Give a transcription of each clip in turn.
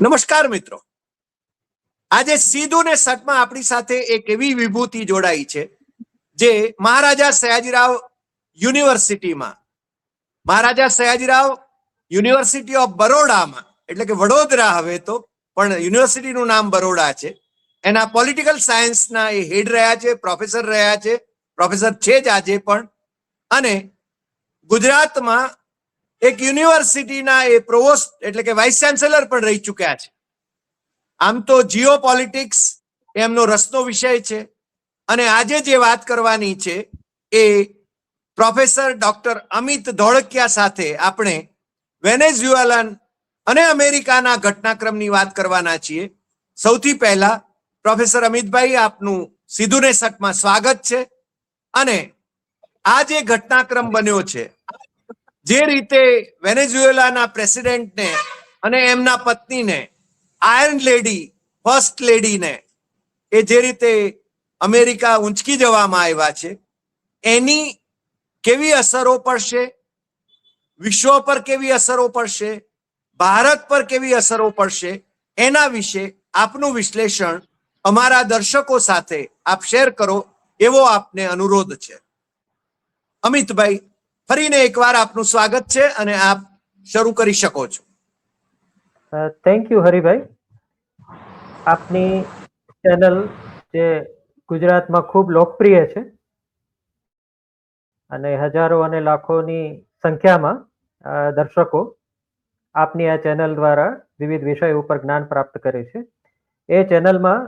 નમસ્કાર મિત્રો. આજે સીધું ને સટમાં આપણી સાથે એક એવી વિભૂતિ જોડાઈ છે, જે મહારાજા સયાજીરાવ યુનિવર્સિટીમાં, મહારાજા સયાજીરાવ યુનિવર્સિટી ઓફ બરોડામાં, એટલે કે વડોદરા હવે તો, પણ યુનિવર્સિટીનું નામ બરોડા છે. એના પોલિટિકલ સાયન્સના એ હેડ રહ્યા છે, પ્રોફેસર રહ્યા છે, પ્રોફેસર છે જ આજે પણ. અને ગુજરાતમાં એક યુનિવર્સિટીના એ પ્રોવોસ્ટ એટલે કે વાઇસ ચાન્સેલર પણ રહી ચૂક્યા છે. આમ તો જીઓ પોલિટિક્સ એમનો રસનો વિષય છે. અને આજે જે વાત કરવાની છે એ પ્રોફેસર ડોક્ટર અમિત ધોળકિયા સાથે આપણે વેનેઝ્યુએલન અને અમેરિકાના ઘટનાક્રમની વાત કરવાના છીએ. સૌથી પહેલા પ્રોફેસર અમિતભાઈ આપનું સીધું ને સટમાં સ્વાગત છે. અને આ જે ઘટનાક્રમ બન્યો છે જે રીતે વેનેઝુએલાના પ્રેસિડેન્ટને અને એમના પત્નીને, આયર્ન લેડી, ફર્સ્ટ લેડીને એ જે રીતે અમેરિકા ઊંચકી જવામાં આવ્યા છે, એની કેવી અસરો પડશે? વિશ્વ પર કેવી અસરો પડશે? ભારત પર કેવી અસરો પડશે? એના વિશે આપનું વિશ્લેષણ અમારા દર્શકો સાથે આપ શેર કરો એવો આપને અનુરોધ છે. અમિતભાઈ ફરીને એકવાર આપનું સ્વાગત છે અને આપ શરૂ કરી શકો છો. Thank you Haribhai. આપની ચેનલ જે ગુજરાતમાં ખૂબ લોકપ્રિય છે અને હજારો અને લાખોની સંખ્યામાં દર્શકો આપની આ ચેનલ દ્વારા વિવિધ વિષયો ઉપર જ્ઞાન પ્રાપ્ત કરે છે. એ ચેનલમાં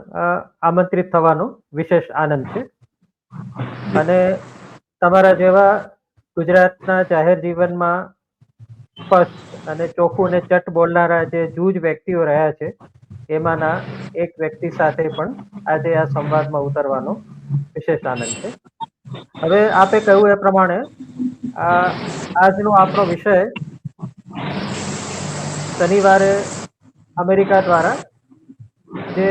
આમંત્રિત થવાનો વિશેષ આનંદ છે. અને તમારા જેવા ગુજરાતના જાહેર જીવનમાં સ્પષ્ટ અને ચોખ્ખું અને ચટ બોલનારા જે જૂજ વ્યક્તિઓ રહ્યા છે, એમાંના એક વ્યક્તિ સાથે પણ આજે આ સંવાદમાં ઉતરવાનો વિશેષ આનંદ છે. હવે આપે કહ્યું એ પ્રમાણે આજનો આપણો વિષય શનિવારે અમેરિકા દ્વારા જે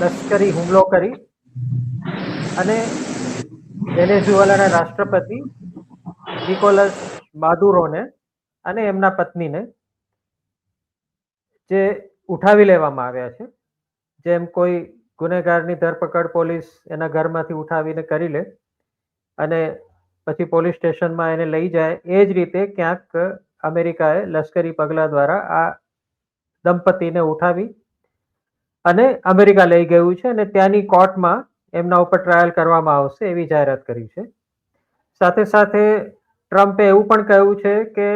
લશ્કરી હુમલો કરી અને વેનેઝુએલાના રાષ્ટ્રપતિ નિકોલસ માદુરોને અને એમના પત્નીને જે ઉઠાવી લેવામાં આવ્યા છે, જેમ કોઈ ગુનેગારની ધરપકડ પોલીસ એના ઘરમાંથી ઉઠાવીને કરી લે અને પછી પોલીસ સ્ટેશનમાં એને લઈ જાય, એ જ રીતે ક્યાંક અમેરિકાએ લશ્કરી પગલા દ્વારા આ દંપતીને ઉઠાવી અને અમેરિકા લઈ ગયું છે અને ત્યાંની કોર્ટમાં એમના ઉપર ટ્રાયલ કરવામાં આવશે એવી જાહેરાત કરી છે. સાથે સાથે ટ્રમ્પે એવું પણ કહ્યું છે કે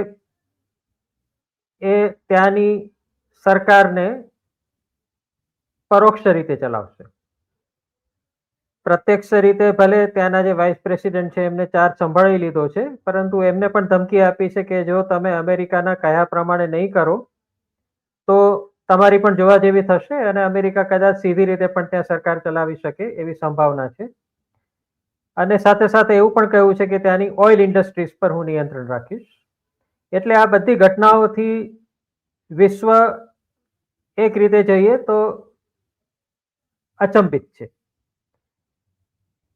એ ત્યાંની સરકારને પરોક્ષ રીતે ચલાવશે. પ્રત્યક્ષ રીતે ભલે ત્યાંના જે વાઇસ પ્રેસિડેન્ટ છે એમને ચાર્જ સંભાળી લીધો છે, પરંતુ એમને પણ ધમકી આપી છે કે જો તમે અમેરિકાના કયા પ્રમાણે નહીં કરો, તો તમારી પણ જોવા જેવી થશે અને અમેરિકા કદાચ સીધી રીતે પણ ત્યાં સરકાર ચલાવી શકે એવી સંભાવના છે. અને સાથે સાથે એવું પણ કહ્યું છે કે ત્યાંની ઓઇલ ઇન્ડસ્ટ્રીઝ પર હું નિયંત્રણ રાખીશ. એટલે આ બધી ઘટનાઓથી વિશ્વ એક રીતે જઈએ તો અચંબિત છે.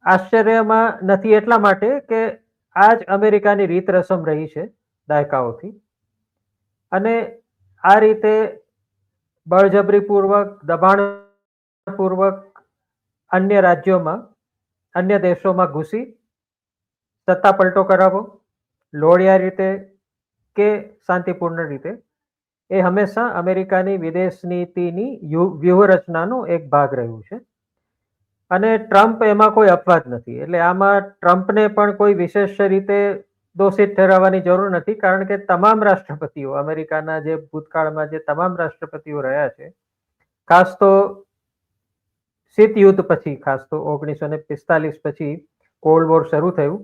આશ્ચર્યમાં નથી એટલા માટે કે આ જ અમેરિકાની રીત રસમ રહી છે દાયકાઓથી. અને આ રીતે બળજબરીપૂર્વક, દબાણપૂર્વક અન્ય રાજ્યોમાં, અન્ય દેશોમાં ઘૂસી, સત્તા પલટો કરાવો, લોડિયા રીતે કે શાંતિપૂર્ણ રીતે, એ હંમેશા અમેરિકાની વિદેશ નીતિની વ્યૂહરચનાનો એક ભાગ રહ્યું છે. અને ટ્રમ્પ એમાં કોઈ અપવાદ નથી. એટલે આમાં ટ્રમ્પને પણ કોઈ વિશેષ રીતે દોષિત ઠેરવવાની જરૂર નથી, કારણ કે તમામ રાષ્ટ્રપતિઓ, અમેરિકાના જે ભૂતકાળમાં જે તમામ રાષ્ટ્રપતિઓ રહ્યા છે, ખાસ તો શીત યુદ્ધ પછી, ખાસ તો ઓગણીસો ને પિસ્તાલીસ પછી કોલ્ડ વોર શરૂ થયું,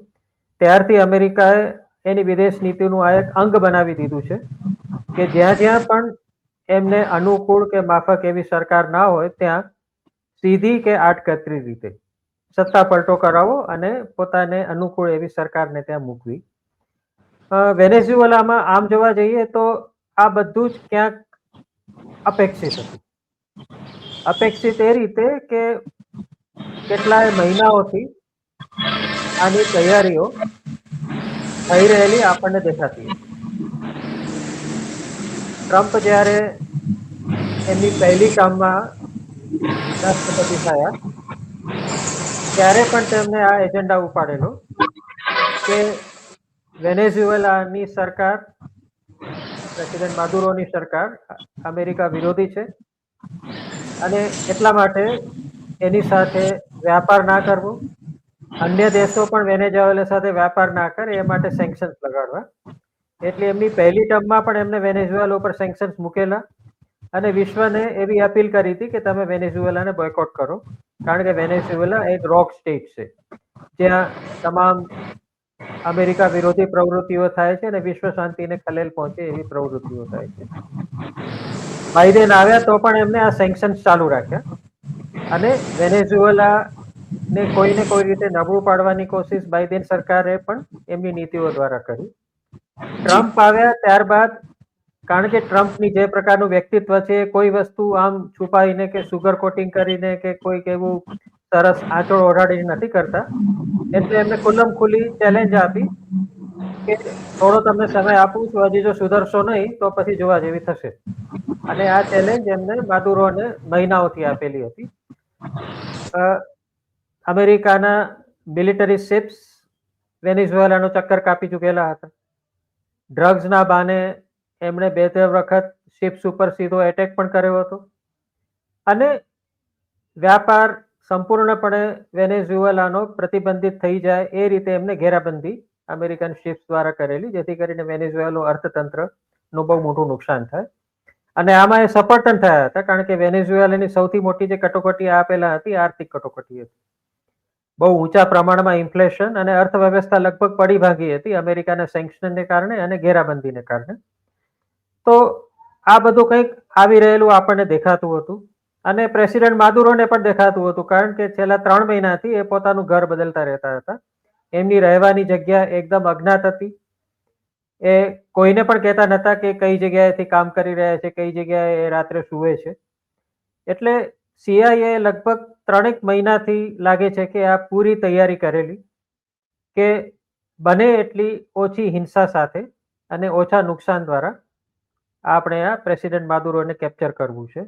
ત્યારથી અમેરિકાએ એની વિદેશ નીતિનું આ એક અંગ બનાવી દીધું છે, કે જ્યાં જ્યાં પણ એમને અનુકૂળ કે માફક એવી સરકાર ના હોય, ત્યાં સીધી કે આટકતરી રીતે સત્તા પલટો કરાવો અને પોતાને અનુકૂળ એવી સરકારને ત્યાં મૂકવી. અ, વેનેઝુએલામાં આમ જોવા જઈએ તો આ બધું જ ક્યાંક અપેક્ષિત હતું. અપેક્ષિત એ રીતે કે કેટલાય મહિનાઓથી આની તૈયારીઓ થઈ રહેલી આપણને દેખાતી ટ્રમ્પ જ્યારે એમની પહેલી કામમાં રાષ્ટ્રપતિ થયા ત્યારે પણ તેમને આ એજન્ડા ઉપાડેલો કે વેનેઝુએલાની સરકાર, પ્રેસિડેન્ટ માદુરોની સરકાર, અમેરિકા વિરોધી છે. અને એટલા માટે એની સાથે વ્યાપાર ના કરવો. અન્ય દેશો પણ વેનેઝુએલા સાથે વ્યાપાર ના કરે, એ માટે સેન્કશન્સ લગાડવા. એટલે એમની પહેલી ટર્મમાં પણ એમને વેનેઝુએલા ઉપર સેન્કશન્સ મૂકેલા. અને વિશ્વને એવી અપીલ કરી હતી કે તમે વેનેઝુએલાને બોયકોટ કરો. કારણ કે વેનેઝુએલા એક રોક સ્ટેટ છે. જ્યાં તમામ અમેરિકા વિરોધી પ્રવૃત્તિઓ થાય છે અને વિશ્વ શાંતિને ખલેલ પહોંચે એવી પ્રવૃત્તિઓ થાય છે. બાઇડેન આવ્યા તો પણ એમને આ સેન્કશન્સ ચાલુ રાખ્યા. અને વેનેઝુએલા ને કોઈને કોઈ રીતે નબળું પાડવાની કોશિશ બાઇડેન સરકારે પણ એમની નીતિઓ દ્વારા કરી. ટ્રમ્પ આવ્યા ત્યારબાદ, કારણ કે ટ્રમ્પની જે પ્રકારનું વ્યક્તિત્વ છે, કોઈ વસ્તુ આમ છુપાઈને કે સુગર કોટિંગ કરીને કે કોઈક એવું સરસ આંચળ ઓઢાડીને નથી કરતા એટલે એમને ખુલ્લમ ખુલ્લી ચેલેન્જ આપી કે થોડો તમને સમય આપું છું, હજી જો સુધરશો નહીં, તો પછી જોવા જેવી થશે. અને આ ચેલેન્જ એમને માદુરોને મહિનાઓથી આપેલી હતી. અમેરિકાના મિલિટરી શિપ્સ વેનેઝુએલાનો ચક્કર કાપી ચૂકેલા હતા. ડ્રગ્સના બાને એમણે બે ત્રણ વખત શિપ્સ ઉપર સીધો એટેક પણ કર્યો હતો. અને વ્યાપાર સંપૂર્ણપણે વેનેઝુએલાનો પ્રતિબંધિત થઈ જાય એ રીતે એમને ઘેરાબંધી અમેરિકન શિપ્સ દ્વારા કરેલી, જેથી કરીને વેનેઝુએલાનું અર્થતંત્રનું બહુ મોટું નુકસાન થાય. અને આમાં એ સફળ થયા હતા, કારણ કે વેનેઝુએલાની સૌથી મોટી જે કટોકટી આપેલા હતી, આર્થિક કટોકટી હતી. બહુ ઊંચા પ્રમાણમાં ઇન્ફ્લેશન અને અર્થવ્યવસ્થા લગભગ પડી ભાગી હતી અમેરિકાના સેન્કશનને કારણે અને ઘેરાબંધીને કારણે. તો આ બધું કંઈક આવી રહેલું આપણને દેખાતું હતું. અને પ્રેસિડેન્ટ માદુરોને પણ દેખાતું હતું, કારણ કે છેલ્લા ત્રણ મહિનાથી એ પોતાનું ઘર બદલતા રહેતા હતા. એમની રહેવાની જગ્યા એકદમ અજ્ઞાત હતી. એ કોઈને પણ કહેતા નહોતા કે કઈ જગ્યાએથી કામ કરી રહ્યા છે, કઈ જગ્યાએ એ રાત્રે સૂવે છે. એટલે સીઆઈએ લગભગ ત્રણેક મહિનાથી લાગે છે કે આ પૂરી તૈયારી કરેલી, કે બને એટલી ઓછી હિંસા સાથે અને ઓછા નુકસાન દ્વારા આપણે આ પ્રેસિડેન્ટ માદુરોને કેપ્ચર કરવું છે.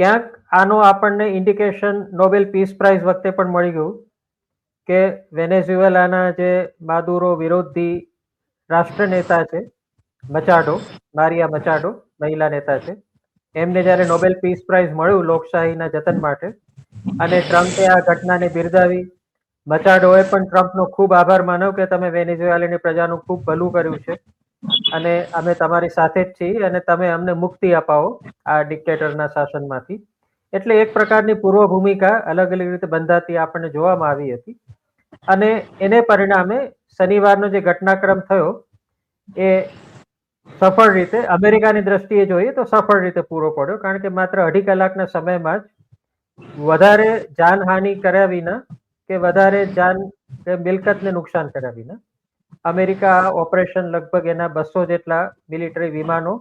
ક્યાંક આનો આપણને ઇન્ડિકેશન નોબેલ પીસ પ્રાઇઝ વખતે પણ મળી ગયું કે વેનેઝ્યુએલાના જે માદુરો વિરોધી રાષ્ટ્ર નેતા છે, મચાડો, મારિયા મચાડો, મહિલા નેતા છે, એમને જ્યારે નોબેલ પીસ પ્રાઇઝ મળ્યું લોકશાહીના જતન માટે અને ટ્રમ્પે આ ઘટનાને બિરદાવી, મચાડોએ પણ ટ્રમ્પનો ખૂબ આભાર માન્યો કે તમે વેનેઝ્યુએલાની પ્રજાનું ખૂબ ભલું કર્યું છે. અને અમે તમારી સાથે જ છીએ અને તમે અમને મુક્તિ અપાવો આ ડિક્ટેટરના શાસનમાંથી. એટલે એક પ્રકારની પૂર્વ ભૂમિકા અલગ અલગ રીતે બંધાતી આપણને જોવામાં આવી હતી. અને એને પરિણામે શનિવારનો જે ઘટનાક્રમ થયો, એ સફળ રીતે, અમેરિકાની દ્રષ્ટિએ જોઈએ તો સફળ રીતે પૂરો પડ્યો, કારણ કે માત્ર અઢી કલાકના સમયમાં જ વધારે જાનહાનિ કર્યા વિના કે વધારે જાન, કે મિલકતને નુકસાન કર્યા વિના અમેરિકા ઓપરેશન લગભગ એના બસો જેટલા મિલિટરી વિમાનો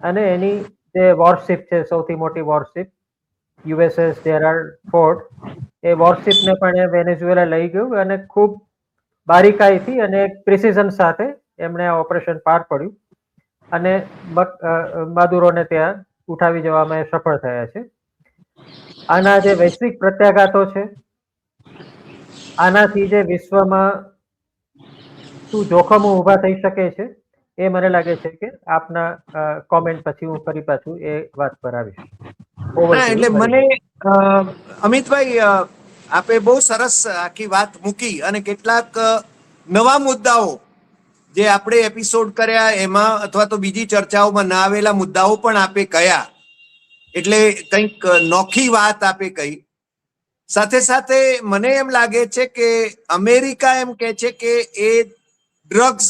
અને એની જે વોરશિપ છે, સૌથી મોટી વોરશિપ, યુએસએસ જેરાલ્ડ ફોર્ડ, એ વોરશિપને પણ એ વેનેઝુએલા લઈ ગયું અને ખૂબ બારીકાઈથી અને પ્રિસિઝન સાથે એમણે આ ઓપરેશન પાર પડ્યું અને માદુરોને ત્યાં ઉઠાવી જવામાં સફળ થયા છે. આના જે વૈશ્વિક પ્રત્યાઘાતો છે, આનાથી જે વિશ્વમાં શું જોખમો ઊભા થઈ શકે છે એ મને લાગે છે કે આપના કોમેન્ટ પછી હું ફરી પાછું એ વાત પર આવીશ. એટલે મને અમિતભાઈ આપે બહુ સરસ આખી વાત મૂકી અને કેટલાક નવા મુદ્દાઓ જે આપણે એપિસોડ કર્યા એમાં અથવા તો બીજી ચર્ચાઓમાં ના આવેલા મુદ્દાઓ પણ આપે કયા. એટલે કંઈક નોખી વાત આપે કહી. સાથે સાથે મને એમ લાગે છે કે અમેરિકા એમ કે છે કે એ ડ્રગ્સ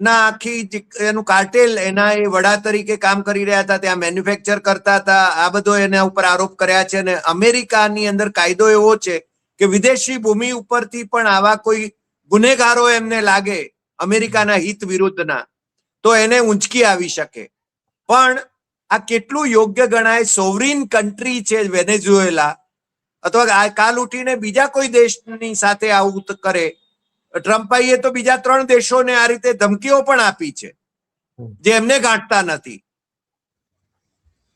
ના આખી એનું કાર્ટેલ એના એ વડા તરીકે કામ કરી રહ્યા હતા, ત્યાં મેન્યુફેક્ચર કરતા હતા, આ બધો એના ઉપર આરોપ કર્યા છે અને અમેરિકાની અંદર કાયદો એવો છે કે વિદેશી ભૂમિ ઉપરથી પણ આવા કોઈ ગુનેગારો એમને લાગે અમેરિકાના હિત વિરુદ્ધના, તો એને ઊંચકી આવી શકે. પણ આ કેટલું યોગ્ય ગણાય સોવરીન કન્ટ્રી છે વેનેઝુએલા અથવા કાલ ઉઠીને બીજા કોઈ દેશની સાથે આવું કરે ટ્રમ્પાઈએ તો બીજા ત્રણ દેશોને આ રીતે ધમકીઓ પણ આપી છે જે એમને ગાંઠતા નથી.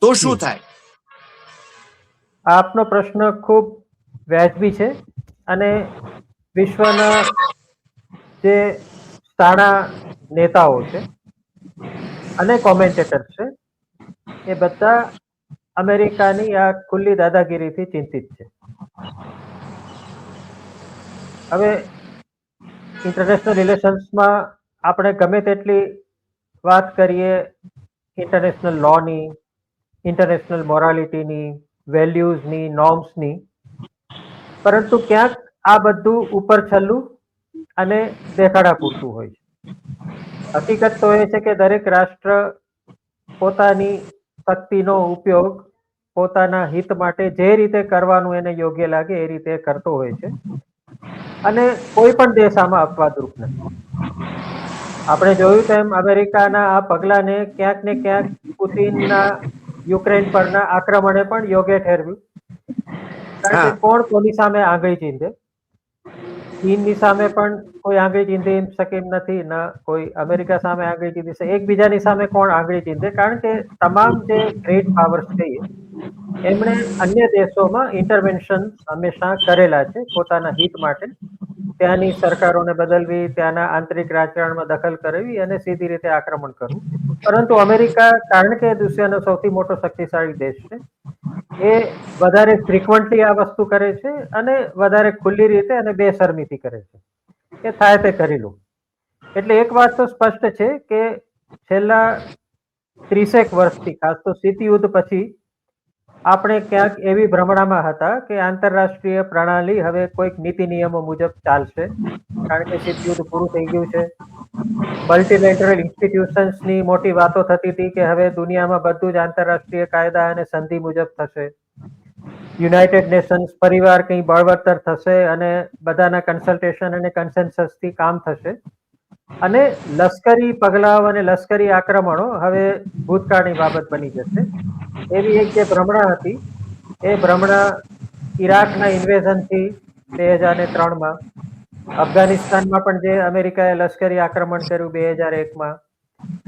તો શું થાય? આપનો પ્રશ્ન ખૂબ વ્યાજબી છે અને વિશ્વના જે સારા નેતાઓ છે અને કોમેન્ટેટર છે એ બધા અમેરિકાની આ ખુલ્લી દાદાગીરીથી ચિંતિત છે. હવે ઇન્ટરનેશનલ રિલેશન્સમાં આપણે ગમે તેટલી વાત કરીએ ઇન્ટરનેશનલ લોની ઇન્ટરનેશનલ મોરાલિટીની વેલ્યુઝની નોર્મ્સની પરંતુ ક્યાંક આ બધું ઉપર છલ્લું અને દેખાડા પૂરતું હોય છે. હકીકત તો એ છે કે દરેક રાષ્ટ્ર પોતાની શક્તિનો ઉપયોગ પોતાના હિત માટે જે રીતે કરવાનું એને યોગ્ય લાગે એ રીતે કરતો હોય છે. અને કોઈ પણ દેશ આમાં અપવાદરૂપ નથી. આપણે જોયું તેમ અમેરિકાના આ પગલાને ક્યાંક ને ક્યાંક પુતિનના યુક્રેન પરના આક્રમણે પણ યોગ્ય ઠેરવ્યું. કારણ કે કોણ કોની સામે આંગળી ચીંધે? ચીનની સામે પણ કોઈ આંગળી ચીંધી એમ નથી, ના કોઈ અમેરિકા સામે આંગળી ચીંધી શકે. એકબીજાની સામે કોણ આંગળી ચીંધે? કારણ કે તમામ જે ગ્રેટ પાવર્સ કહીએ એમણે અન્ય દેશોમાં ઇન્ટરવેન્શન હંમેશા કરેલા છે, પોતાના હિત માટે. ત્યાંની સરકારોને બદલવી, ત્યાંના આંતરિક રાજકારણમાં દખલ કરવી અને સીધી રીતે આક્રમણ કરવું. પરંતુ અમેરિકા, કારણ કે દુનિયાનો સૌથી મોટો શક્તિશાળી દેશ છે, એ વધારે ફ્રિકવન્ટલી આ વસ્તુ કરે છે અને વધારે ખુલ્લી રીતે અને બેશરમીથી કરે છે. એ થાય તે કરી લો એટલે એક વાત તો સ્પષ્ટ છે કે છેલ્લા ત્રીસેક વર્ષથી, ખાસ તો શીત યુદ્ધ પછી, આપણે ક્યાંક એવી ભ્રમણામાં હતા કે આંતરરાષ્ટ્રીય પ્રણાલી હવે કોઈક નીતિ નિયમો મુજબ ચાલશે. કારણ કે શીત યુદ્ધ પૂરું થઈ ગયું છે. મલ્ટીલેટરલ ઇન્સ્ટિટ્યુશન્સની મોટી વાતો થતી હતી કે હવે દુનિયામાં બધું જ આંતરરાષ્ટ્રીય કાયદા અને સંધિ મુજબ થશે. યુનાઇટેડ નેશન્સ પરિવાર કંઈ બળવત્તર થશે અને બધાના કન્સલ્ટેશન અને કન્સેન્સસથી કામ થશે. અને લશ્કરી પગલાઓ અને લશ્કરી આક્રમણો હવે ભૂતકાળની બાબત બની જશે. એવી એક જે ભ્રમણા હતી, એ ભ્રમણા ઈરાકના ઇન્વેઝનથી બે હજાર ને ત્રણમાં, અફઘાનિસ્તાનમાં પણ જે અમેરિકાએ લશ્કરી આક્રમણ કર્યું બે હજાર એકમાં,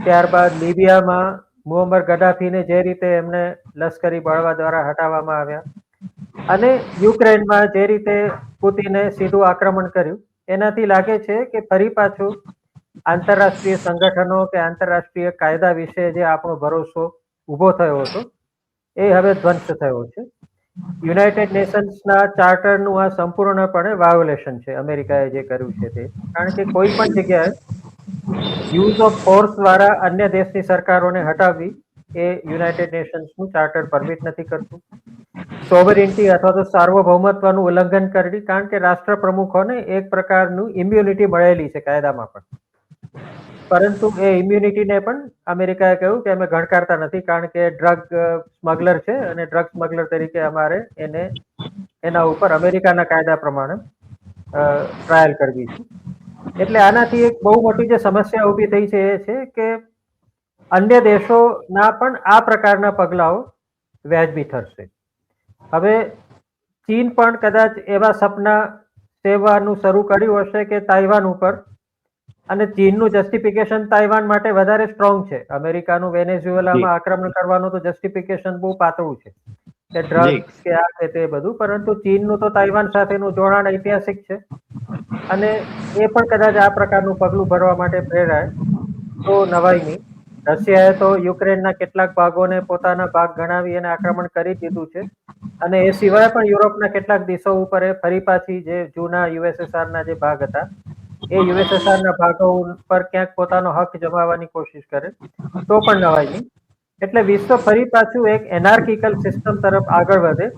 ત્યારબાદ લિબિયામાં મુઅમ્મર ગદ્દાફીને જે રીતે એમને લશ્કરી બળવા દ્વારા હટાવવામાં આવ્યા અને યુક્રેનમાં જે રીતે પુતિને સીધું આક્રમણ કર્યું, એનાથી લાગે છે કે ફરી પાછું આંતરરાષ્ટ્રીય સંગઠનો કે આંતરરાષ્ટ્રીય કાયદા વિશે જે આપણો ભરોસો ઊભો થયો હતો, એ હવે ધ્વંસ થયો છે. યુનાઇટેડ નેશન્સના ચાર્ટરનું આ સંપૂર્ણપણે વાયોલેશન છે, અમેરિકાએ જે કર્યું છે તે. કારણ કે કોઈ પણ જગ્યાએ યુઝ ઓફ ફોર્સ દ્વારા અન્ય દેશની સરકારોને હટાવવી એ યુનાઇટેડ નેશન્સનું ચાર્ટર પરમિટ નથી કરતું. સોવરિન્ટી અથવા તો સાર્વભૌમત્વનું ઉલ્લંઘન કરવી, કારણ કે રાષ્ટ્ર પ્રમુખોને એક પ્રકારનું ઇમ્યુનિટી મળેલી છે કાયદામાં પણ. પરંતુ એ ઇમ્યુનિટીને પણ અમેરિકાએ કહ્યું કે અમે ગણકારતા નથી, કારણ કે ડ્રગ સ્મગલર છે અને ડ્રગ સ્મગલર તરીકે અમારે એને, એના ઉપર અમેરિકાના કાયદા પ્રમાણે ટ્રાયલ કરવી છે. એટલે આનાથી એક બહુ મોટી જે સમસ્યા ઊભી થઈ છે એ છે કે અન્ય દેશોના પણ આ પ્રકારના પગલાઓ વ્યાજબી ઠરશે હવે ચીન પણ કદાચ એવા સપના સેવાનું શરૂ કર્યું હશે કે તાઇવાન ઉપર અને ચીનનું જસ્ટિફિકેશન તાઇવાન માટે વધારે સ્ટ્રોંગ છે. અમેરિકાનું વેનેઝ્યુએલામાં આક્રમણ કરવાનું તો જસ્ટિફિકેશન બહુ પાતળું છે. કે ડ્રગ્સ કે આ કે તે બધું. પરંતુ ચીનનું તો તાઇવાન સાથેનું જોડાણ ઐતિહાસિક છે. અને એ પણ કદાચ આ પ્રકારનું પગલું ભરવા માટે પ્રેરાય. તો નવાઈ નહીં રશિયાએ તો યુક્રેનના કેટલાક ભાગોને પોતાના ભાગ ગણાવી અને આક્રમણ કરી દીધું છે. અને એ સિવાય પણ યુરોપના કેટલાક દેશો ઉપર એ ફરી પાછી જે જૂના યુએસએસઆરના જે ભાગ હતા એ યુએસએસઆરના ભાગો પર ક્યાંક પોતાનો હક જમાવવાની કોશિશ કરે. તો પણ નવાઈ નહીં એટલે વિશ્વ ફરી પાછું એક એનાર્કિકલ સિસ્ટમ તરફ આગળ વધે.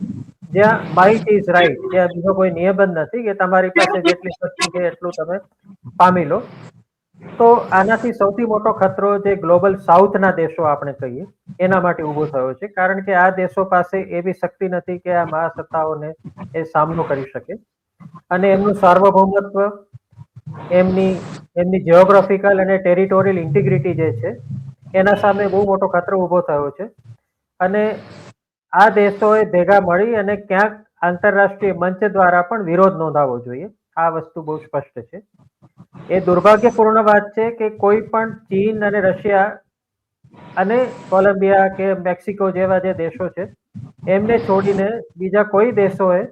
જ્યાં માઇટ ઇઝ રાઈટ જ્યાં બીજો કોઈ નિયમન નથી કે તમારી પાસે જેટલી શક્તિ છે એટલું તમે પામી લો. તો આનાથી સૌથી મોટો ખતરો જે ગ્લોબલ સાઉથના દેશો આપણે કહીએ, એના માટે ઊભો થયો છે. કારણ કે આ દેશો પાસે એવી શક્તિ નથી કે આ મહાસત્તાઓને એ સામનો કરી શકે. અને એમનું સાર્વભૌમત્વ, એમની એમની જિયોગ્રાફિકલ અને ટેરિટોરિયલ ઇન્ટિગ્રિટી જે છે એના સામે બહુ મોટો ખતરો ઊભો થયો છે. અને આ દેશોએ ભેગા મળી અને ક્યાંક આંતરરાષ્ટ્રીય મંચ દ્વારા પણ વિરોધ નોંધાવવો જોઈએ. આ વસ્તુ બહુ સ્પષ્ટ છે. એ દુર્ભાગ્યપૂર્ણ વાત છે કે કોઈ પણ ચીન અને રશિયા અને કોલંબિયા કે મેક્સિકો જેવા જે દેશો છે, એમને છોડીને બીજા કોઈ દેશોએ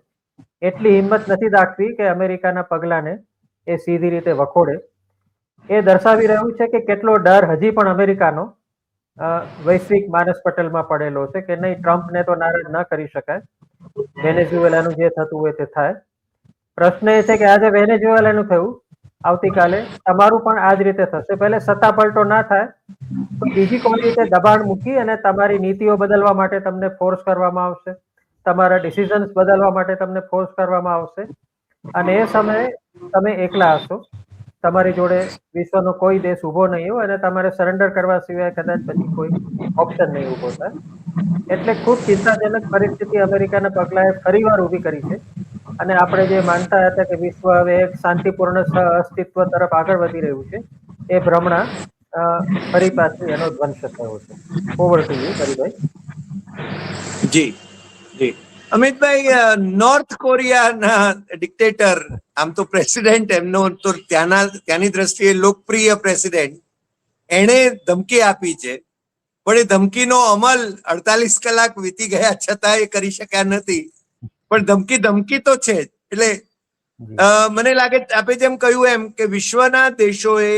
એટલી હિંમત નથી દાખવી કે અમેરિકાના પગલાંને એ સીધી રીતે વખોડે. એ દર્શાવી રહ્યું છે કે કેટલો ડર હજી પણ અમેરિકાનો વૈશ્વિક માનસ પટલમાં પડેલો છે કે નહીં, ટ્રમ્પને તો નારાજ ના કરી શકાય. વેનેઝ્યુએલાનું જે થતું હોય તે થાય. પ્રશ્ન એ છે કે આજે વેનેઝ્યુએલાનું થયું. આવતીકાલે તમારું પણ આ જ રીતે થશે. પહેલે સત્તા પલટો ના થાય, તો બીજી કોઈ રીતે દબાણ મૂકી અને તમારી નીતિઓ બદલવા માટે તમને ફોર્સ કરવામાં આવશે. તમારા ડિસિઝન્સ બદલવા માટે તમને ફોર્સ કરવામાં આવશે. અને એ સમયે તમે એકલા હશો. તમારી જોડે વિશ્વનો કોઈ દેશ ઊભો નહીં હોય અને તમારે સરેન્ડર કરવા સિવાય કદાચ પછી કોઈ ઓપ્શન નહીં ઊભો થાય. એટલે ખૂબ ચિંતાજનક પરિસ્થિતિ અમેરિકાના પગલાએ ફરીવાર ઊભી કરી છે. અને આપણે જે માનતા હતા કે વિશ્વ હવે એક શાંતિપૂર્ણ અસ્તિત્વ તરફ આગળ વધી રહ્યું છે, એ ભ્રમણા ફરી પાછું એનો ધ્વંસ થયો છે. Over to you Haribhai. G G. Amitbhai north કોરિયાના ડિક્ટેટર આમ તો પ્રેસિડેન્ટ એમનો તો ત્યાંના, ત્યાંની દ્રષ્ટિએ લોકપ્રિય પ્રેસિડેન્ટ એણે ધમકી આપી છે, પણ એ ધમકીનો અમલ અડતાલીસ કલાક વીતી ગયા છતાં એ કરી શક્યા નથી. પણ ધમકી ધમકી તો છે એટલે મને લાગે, આપે જેમ કહ્યું એમ કે વિશ્વના દેશોએ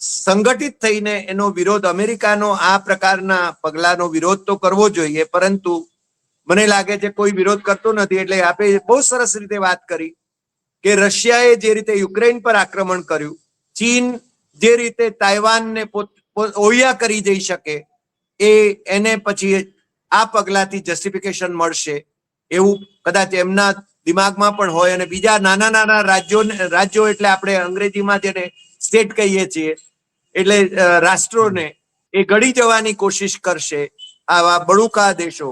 સંગઠિત થઈને એનો વિરોધ, અમેરિકાનો આ પ્રકારના પગલાનો વિરોધ તો કરવો જોઈએ, પરંતુ મને લાગે છે કોઈ વિરોધ કરતો નથી, એટલે આપે બહુ સરસ રીતે વાત કરી કે રશિયાએ જે રીતે યુક્રેન પર આક્રમણ કર્યું, ચીન જે રીતે તાઇવાનને ઓહિયા કરી જઈ શકે, એ એને પછી આ પગલાથી જસ્ટિફિકેશન મળશે એવું કદાચ એમના દિમાગમાં પણ હોય અને બીજા નાના નાના રાજ્યો રાજ્યો એટલે આપણે અંગ્રેજીમાં જેને સ્ટેટ કહીએ છીએ, એટલે રાષ્ટ્રોને એ ગળી જવાની કોશિશ કરશે આવા બળુકા દેશો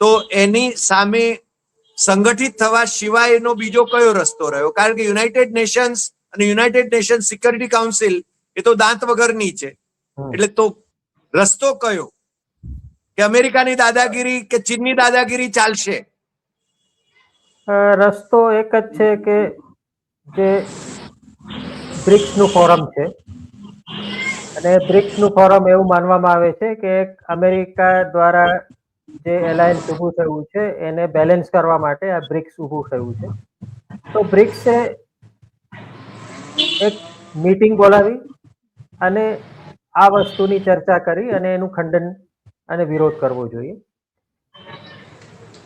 તો એની સામે સંગઠિત થવા સિવાયનો બીજો કયો રસ્તો રહ્યો? કારણ કે યુનાઇટેડ નેશન્સ અને યુનાઇટેડ નેશન્સ સિક્યોરિટી કાઉન્સિલ એ તો દાંત વગરની છે. એટલે તો રસ્તો કયો? કે અમેરિકાની દાદાગીરી કે ચીનની દાદાગીરી ચાલશે? રસ્તો એક જ છે કે જે બ્રિક્સનું ફોરમ છે. અને બ્રિક્સનું ફોરમ એવું માનવામાં આવે છે કે અમેરિકા દ્વારા જે એલાયન્સ ઊભું થયું છે, એને બેલેન્સ કરવા માટે આ બ્રિક્સ ઊભું થયું છે. તો બ્રિક્સે એક મીટિંગ બોલાવી અને આ વસ્તુની ચર્ચા કરી અને એનું ખંડન અને વિરોધ કરવો જોઈએ.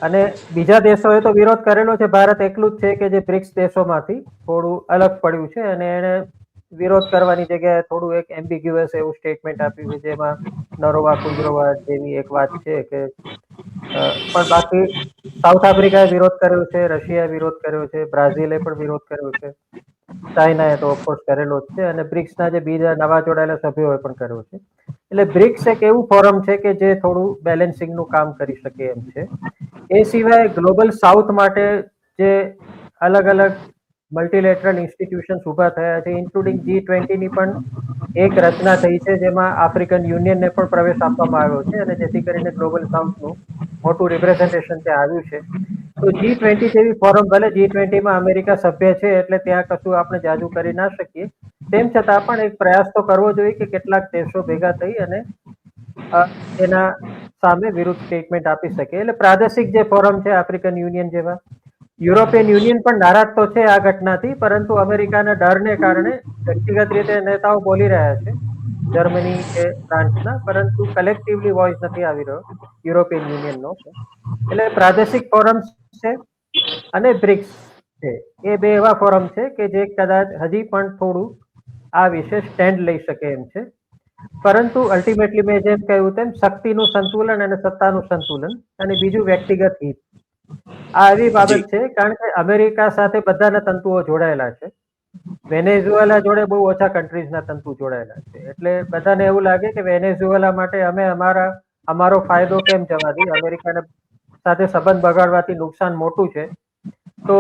અને બીજા દેશોએ તો વિરોધ કરેલો છે, ભારત એકલું જ છે કે જે બ્રિક્સ દેશોમાંથી થોડું અલગ પડ્યું છે અને એણે વિરોધ કરવાની જગ્યાએ થોડું એક એમ્બિગ્યુઅસ એવું સ્ટેટમેન્ટ આપ્યું છે, જેમાં નરોવા કુંજરોવા જેવી એક વાત છે કે પણ બાકી સાઉથ આફ્રિકાએ વિરોધ કર્યો છે રશિયાએ વિરોધ કર્યો છે બ્રાઝિલે પણ વિરોધ કર્યો છે ચાઇનાએ તો ઓફકોર્સ કરેલો જ છે અને બ્રિક્સના જે બીજા નવા જોડાયેલા સભ્યોએ પણ કર્યો છે. એટલે બ્રિક્સ એક એવું ફોરમ છે કે જે થોડું બેલેન્સિંગનું કામ કરી શકે એમ છે. એ સિવાય ગ્લોબલ સાઉથ માટે જે અલગ અલગ મલ્ટીલેટરલ ઇન્સ્ટિટ્યુશન્સ ઊભા થયા છે ઇન્ક્લુડિંગ જી ટ્વેન્ટીની પણ એક રચના થઈ છે, જેમાં આફ્રિકન યુનિયનને પણ પ્રવેશ આપવામાં આવ્યો છે અને જેથી કરીને ગ્લોબલ સાઉથનું મોટું રિપ્રેઝન્ટેશન ત્યાં આવ્યું છે. તો જી ટ્વેન્ટી જેવી ફોરમ ભલે જી ટ્વેન્ટીમાં અમેરિકા સભ્ય છે, એટલે ત્યાં કશું આપણે જાજુ કરી ના શકીએ. તેમ છતાં પણ એક પ્રયાસ તો કરવો જોઈએ કે કેટલાક દેશો ભેગા થઈ અને એના સામે વિરુદ્ધ સ્ટેટમેન્ટ આપી શકે. એટલે પ્રાદેશિક જે ફોરમ છે આફ્રિકન યુનિયન જેવા યુરોપિયન યુનિયન પણ નારાજ તો છે આ ઘટનાથી, પરંતુ અમેરિકાના ડરને કારણે વ્યક્તિગત રીતે નેતાઓ બોલી રહ્યા છે. જર્મની કે ફ્રાન્સના, પરંતુ કલેક્ટિવલી વોઇસ નથી આવી રહ્યો યુરોપિયન યુનિયનનો. એટલે પ્રાદેશિક ફોરમ્સ છે અને બ્રિક્સ છે. એ બે એવા ફોરમ છે કે જે કદાચ હજી પણ થોડું આ વિશે સ્ટેન્ડ લઈ શકે એમ છે. પરંતુ અલ્ટિમેટલી મેં જેમ કહ્યું તેમ શક્તિનું સંતુલન અને સત્તાનું સંતુલન અને બીજું વ્યક્તિગત હિત. આ એવી બાબત છે કારણ કે અમેરિકા સાથે બધાના તંતુઓ જોડાયેલા છે. વેનેઝુએલા જોડે બહુ ઓછા કન્ટ્રીઝના તંતુ જોડાયેલા છે. એટલે બધાને એવું લાગે કે વેનેઝુએલા માટે અમે અમારા અમારો ફાયદો કેમ જવા દઈએ? અમેરિકાને સાથે સંબંધ બગાડવાથી નુકસાન મોટું છે. તો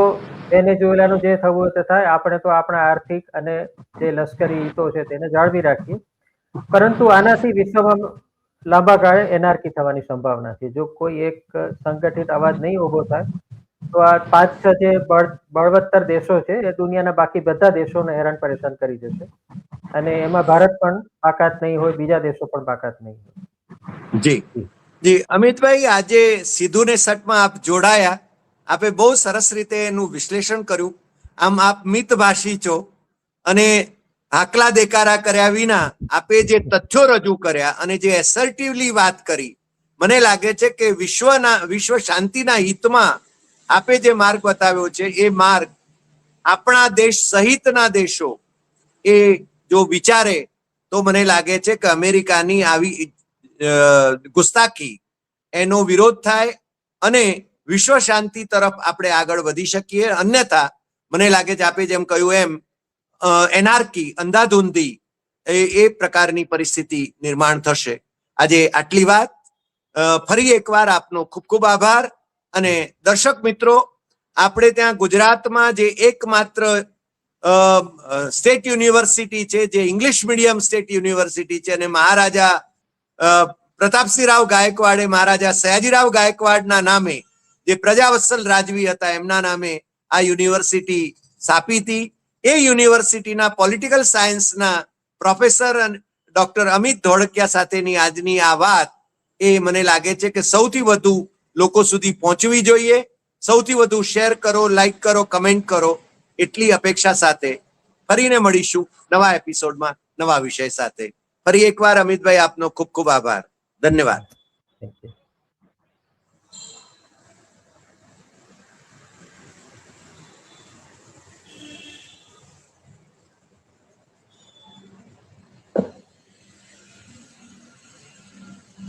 વેનેઝુએલાનું જે થવું હોય તે થાય. આપણે તો આપણા આર્થિક અને જે લશ્કરી હિતો છે તેને જાળવી રાખીએ. પરંતુ આનાથી વિશ્વમાં લાંબા ગાળે એનઆરકી થવાની સંભાવના છે. જો કોઈ એક સંગઠિત અવાજ નહીં ઊભો થાય, તો આ પાંચ છ જે બળ, બળવત્તર દેશો છે, એ દુનિયાના બાકી બધા દેશોને હેરાન પરેશાન કરી જશે અને એમાં ભારત પણ બાકાત નહીં હોય, બીજા દેશો પણ બાકાત નહીં હોય. જી. જી, અમિતભાઈ, આજે સીધું સટમાં આપ જોડાયા. આપે બહુ સરસ રીતે એનું વિશ્લેષણ કર્યું. આમ આપ મિતભાષી છો. અને હાકલા દેકારા કર્યા વિના આપે જે તથ્યો રજૂ કર્યા અને જે એસર્ટિવલી વાત કરી, મને લાગે છે કે વિશ્વના, વિશ્વ શાંતિના હિતમાં આપે જે માર્ગ બતાવ્યો છે, એ માર્ગ આપણા દેશ સહિતના દેશો એ જો વિચારે તો મને લાગે છે કે અમેરિકાની આવી ગુસ્તાખી એનો વિરોધ થાય અને વિશ્વ શાંતિ તરફ આપણે આગળ વધી શકીએ. અન્યથા, મને લાગે છે આપે જેમ કહ્યું એમ એનઆરકી અંધાધૂંધી એ એ પ્રકારની પરિસ્થિતિ નિર્માણ થશે. આજે આટલી વાત. ફરી એકવાર આપનો ખૂબ ખૂબ આભાર અને દર્શક મિત્રો આપણે ત્યાં ગુજરાતમાં જે એકમાત્ર સ્ટેટ યુનિવર્સિટી છે જે ઇંગ્લિશ મીડિયમ સ્ટેટ યુનિવર્સિટી છે અને મહારાજા અ, પ્રતાપસિંહ રાવ ગાયકવાડે મહારાજા સયાજીરાવ ગાયકવાડના નામે જે પ્રજાવત્સલ રાજવી હતા એમના નામે આ યુનિવર્સિટી સ્થાપી હતી. એ યુનિવર્સિટીના પોલિટિકલ સાયન્સના પ્રોફેસર ડોક્ટર અમિત ધોળકિયા સાથેની આજની આ વાત એ મને લાગે છે કે સૌથી વધુ લોકો સુધી પહોંચવી જોઈએ. સૌથી વધુ શેર કરો લાઈક કરો કમેન્ટ કરો. એટલી અપેક્ષા સાથે ફરીને મળીશું નવા એપિસોડમાં નવા વિષય સાથે. ફરી એકવાર અમિતભાઈ આપનો ખૂબ ખૂબ આભાર. ધન્યવાદ.